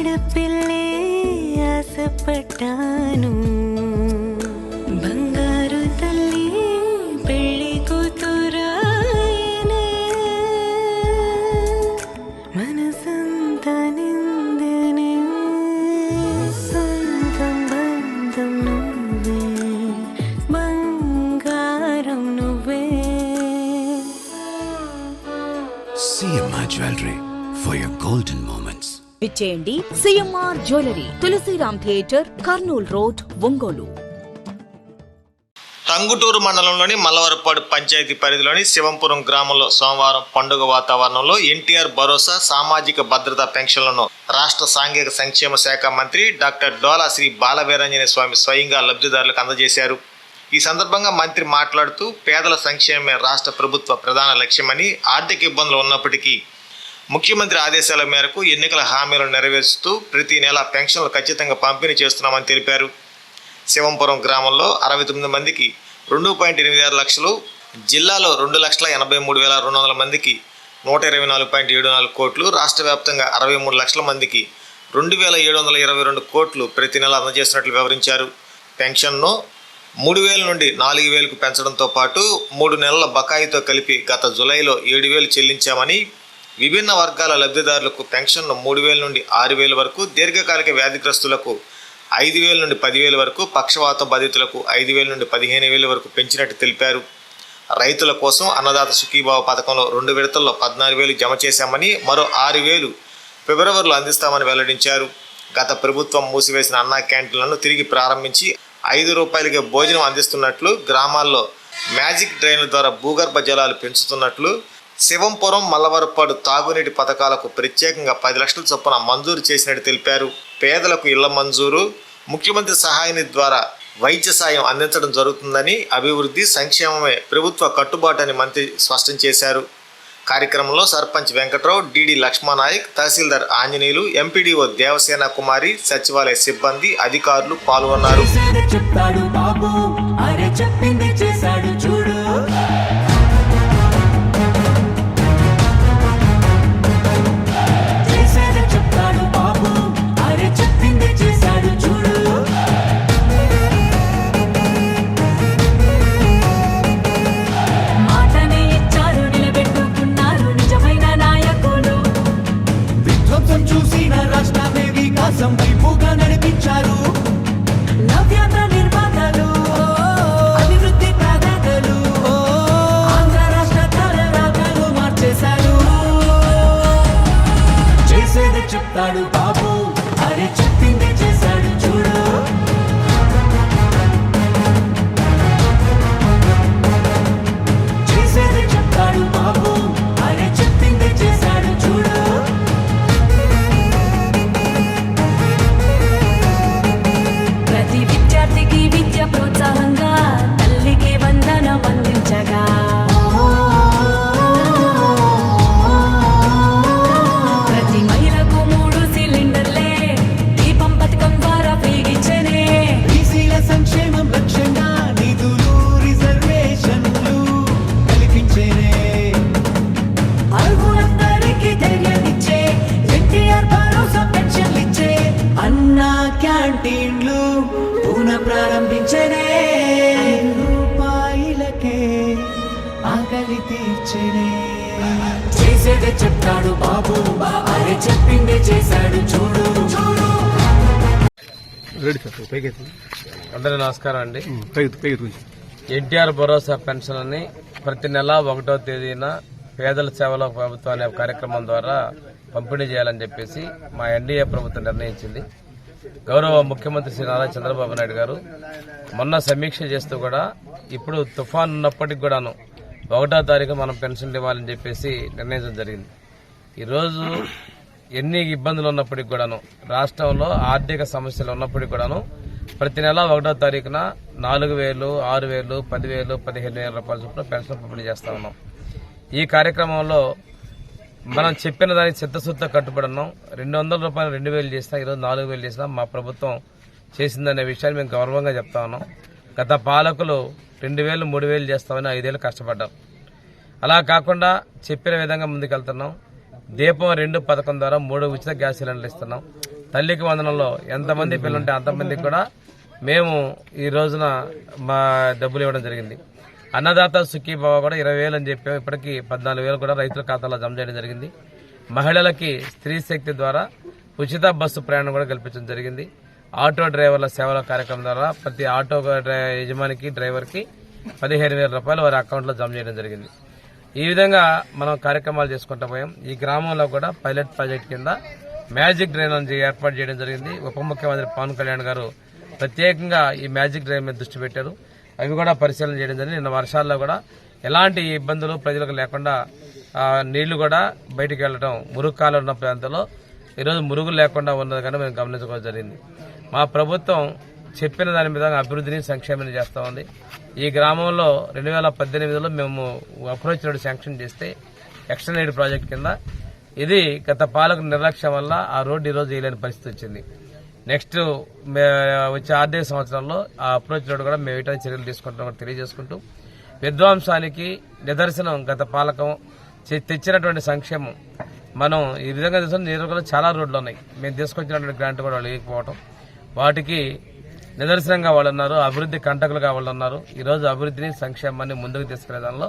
അടുപ്പില്ലേ ആസപ്പെട്ടാനും ബംഗാരു തല്ലി പെള്ളി കൂത്തുരായന മനസ്സന്ത നിന്ദനെ സ്വന്തം ബന്ധം നുവേ ബംഗാരം നുവേ സിയമ്മ jewellery for your golden moments. విచ్చేయండి CMR jewellery Tulasiram theatre Kurnool road Ongole. Tangutur మండలంలోని మల్లవరపాడు పంచాయతీ పరిధిలోని శివంపురం గ్రామంలో సోమవారం పండుగ వాతావరణంలో ఎన్టీఆర్ భరోసా సామాజిక భద్రతా పెన్షన్లను రాష్ట్ర సాంఘిక సంక్షేమ శాఖ మంత్రి డాక్టర్ డోలా శ్రీ బాలవీరంజనేయ స్వామి స్వయంగా లబ్ధిదారులకు అందజేశారు. ఈ సందర్భంగా మంత్రి మాట్లాడుతూ పేదల సంక్షేమమే రాష్ట్ర ప్రభుత్వ ప్రధాన లక్ష్యమని ఆర్థిక ఇబ్బందులు ఉన్నప్పటికీ ముఖ్యమంత్రి ఆదేశాల మేరకు ఎన్నికల హామీలను నెరవేరుస్తూ ప్రతి నెల పెన్షన్లు ఖచ్చితంగా పంపిణీ చేస్తున్నామని తెలిపారు. శివంపురం గ్రామంలో అరవై తొమ్మిది మందికి రెండు పాయింట్ ఎనిమిది ఆరు లక్షలు జిల్లాలో రెండు లక్షల ఎనభై మూడు వేల రెండు వందల మందికి నూట ఇరవై నాలుగు పాయింట్ ఏడు నాలుగు కోట్లు రాష్ట్ర వ్యాప్తంగా అరవై మూడు లక్షల మందికి రెండు వేల ఏడు వందల ఇరవై రెండు కోట్లు ప్రతి నెల అందజేస్తున్నట్లు వివరించారు. పెన్షన్ను మూడు వేల నుండి నాలుగు వేలకు పెంచడంతో పాటు మూడు నెలల బకాయితో కలిపి గత జులైలో ఏడు వేలు చెల్లించామని విభిన్న వర్గాల లబ్ధిదారులకు పెన్షన్ను మూడు వేల నుండి ఆరు వేల వరకు దీర్ఘకాలిక వ్యాధిగ్రస్తులకు ఐదు వేల నుండి పదివేల వరకు పక్షవాత బాధితులకు ఐదు వేల నుండి పదిహేను వేల వరకు పెంచినట్టు తెలిపారు. రైతుల కోసం అన్నదాత సుఖీభావ పథకంలో రెండు విడతల్లో పద్నాలుగు వేలు జమ చేశామని మరో ఆరు వేలు ఫిబ్రవరిలో అందిస్తామని వెల్లడించారు. గత ప్రభుత్వం మూసివేసిన అన్నా క్యాంటీన్లను తిరిగి ప్రారంభించి ఐదు రూపాయలకే భోజనం అందిస్తున్నట్లు గ్రామాల్లో మ్యాజిక్ డ్రైన్ల ద్వారా భూగర్భ జలాలు పెంచుతున్నట్లు శివంపురం మల్లవరపాడు తాగునీటి పథకాలకు ప్రత్యేకంగా పది లక్షల చొప్పున మంజూరు చేసినట్టు తెలిపారు. పేదలకు ఇళ్ళ మంజూరు ముఖ్యమంత్రి సహాయని ద్వారా వైద్య సాయం అందించడం జరుగుతుందని అభివృద్ధి సంక్షేమమే ప్రభుత్వ కట్టుబాటు అని మంత్రి స్పష్టం చేశారు. కార్యక్రమంలో సర్పంచ్ వెంకట్రావు డిడి లక్ష్మణనాయక్ తహసీల్దార్ ఆంజనేయులు ఎంపీడీఓ దేవసేన కుమారి సచివాలయ సిబ్బంది అధికారులు పాల్గొన్నారు. బాబు అరే చెప్పింది ప్రారంభించనే. రూపాయలకే ఆకలి తీర్చనే. చేసేదే చెప్తాడు బాబు అరే చెప్పిందే చేశాడు చూడు. చూడు అందరికీ నమస్కారం అండి. పైకి ఎన్టీఆర్ భరోసా పెన్షన్ అని ప్రతి నెల ఒకటో తేదీన పేదల సేవలో ప్రభుత్వం అనే కార్యక్రమం ద్వారా పంపిణీ చేయాలని చెప్పేసి మా ఎన్డీఏ ప్రభుత్వం నిర్ణయించింది. గౌరవ ముఖ్యమంత్రి శ్రీ నారా చంద్రబాబు నాయుడు గారు మొన్న సమీక్ష చేస్తూ కూడా ఇప్పుడు తుఫాన్ ఉన్నప్పటికి కూడాను ఒకటో తారీఖు మనం పెన్షన్లు ఇవ్వాలని చెప్పేసి నిర్ణయించడం జరిగింది. ఈరోజు ఎన్ని ఇబ్బందులు ఉన్నప్పటికి కూడాను రాష్ట్రంలో ఆర్థిక సమస్యలు ఉన్నప్పటికి కూడాను ప్రతి నెల ఒకటో తారీఖున నాలుగు వేలు ఆరు వేలు పదివేలు పదిహేను వేల రూపాయల చొప్పున పెన్షన్ పంపిణీ చేస్తా ఉన్నాం. ఈ కార్యక్రమంలో మనం చెప్పిన దానికి చిత్తశుద్ధ కట్టుబడినాం రెండు వందల రూపాయలు రెండు వేలు చేసినా ఈరోజు నాలుగు వేలు చేసినా మా ప్రభుత్వం చేసిందనే విషయాన్ని మేము గౌరవంగా చెప్తా ఉన్నాం. గత పాలకులు రెండు వేలు మూడు వేలు చేస్తామని ఐదేళ్ళు కష్టపడ్డాం. అలా కాకుండా చెప్పిన విధంగా ముందుకెళ్తున్నాం. దీపం రెండు పథకం ద్వారా మూడు ఉచిత గ్యాస్ సిలిండర్లు ఇస్తున్నాం. తల్లికి వందనంలో ఎంతమంది పిల్లలుంటే అంతమందికి కూడా మేము ఈ రోజున మా డబ్బులు ఇవ్వడం జరిగింది. అన్నదాత సుఖీభావ కూడా ఇరవై వేలు అని చెప్పి. ఇప్పటికీ పద్నాలుగు వేలు కూడా రైతుల ఖాతాలో జమ చేయడం జరిగింది. మహిళలకి స్త్రీ శక్తి ద్వారా ఉచిత బస్సు ప్రయాణం కూడా కల్పించడం జరిగింది. ఆటో డ్రైవర్ల సేవల కార్యక్రమం ద్వారా ప్రతి ఆటో డ్రై- యజమానికి డ్రైవర్కి పదిహేను వేల రూపాయలు వారి అకౌంట్లో జమ చేయడం జరిగింది. ఈ విధంగా మనం కార్యక్రమాలు చేసుకుంటూ పోయాం. ఈ గ్రామంలో కూడా పైలట్ ప్రాజెక్ట్ కింద మ్యాజిక్ డ్రైన్ అని ఏర్పాటు చేయడం జరిగింది. ఉప ముఖ్యమంత్రి పవన్ కళ్యాణ్ గారు ప్రత్యేకంగా ఈ మ్యాజిక్ డ్రైన్ మీద దృష్టి పెట్టారు. అవి కూడా పరిశీలన చేయడం జరిగింది. నిన్న వర్షాల్లో కూడా ఎలాంటి ఇబ్బందులు ప్రజలకు లేకుండా నీళ్ళు కూడా బయటికి వెళ్ళడం మురుగు కాలం ఉన్న ప్రాంతంలో ఈరోజు మురుగు లేకుండా ఉన్నది కానీ మేము గమనించుకోవడం జరిగింది. మా ప్రభుత్వం చెప్పిన దాని మీద అభివృద్ధిని సంక్షేమం చేస్తూ ఉంది. ఈ గ్రామంలో రెండు వేల పద్దెనిమిదిలో మేము అప్రోచ్ రోడ్ శాంక్షన్ చేస్తే ఎక్స్టర్న్ ప్రాజెక్ట్ కింద ఇది గత పాలక నిర్లక్ష్యం వల్ల ఆ రోడ్డు ఈరోజు వేయలేని పరిస్థితి వచ్చింది. నెక్స్ట్ వచ్చే ఆర్థిక సంవత్సరంలో ఆ అప్రోచ్ రోడ్ కూడా మేము ఎటువంటి చర్యలు తీసుకుంటామో తెలియజేసుకుంటూ విధ్వంసానికి నిదర్శనం గత పాలకం తెచ్చినటువంటి సంక్షేమం. మనం ఈ విధంగా తీసుకుని నియోజకవర్గంలో చాలా రోడ్లు ఉన్నాయి. మేము తీసుకొచ్చినటువంటి గ్రాంట్ కూడా వాళ్ళు ఇవ్వకపోవటం. వాటికి నిదర్శనంగా వాళ్ళు ఉన్నారు అభివృద్ధి కంటకులుగా వాళ్ళు ఉన్నారు ఈ రోజు అభివృద్ధిని సంక్షేమాన్ని ముందుకు తీసుకెళ్ళే దానిలో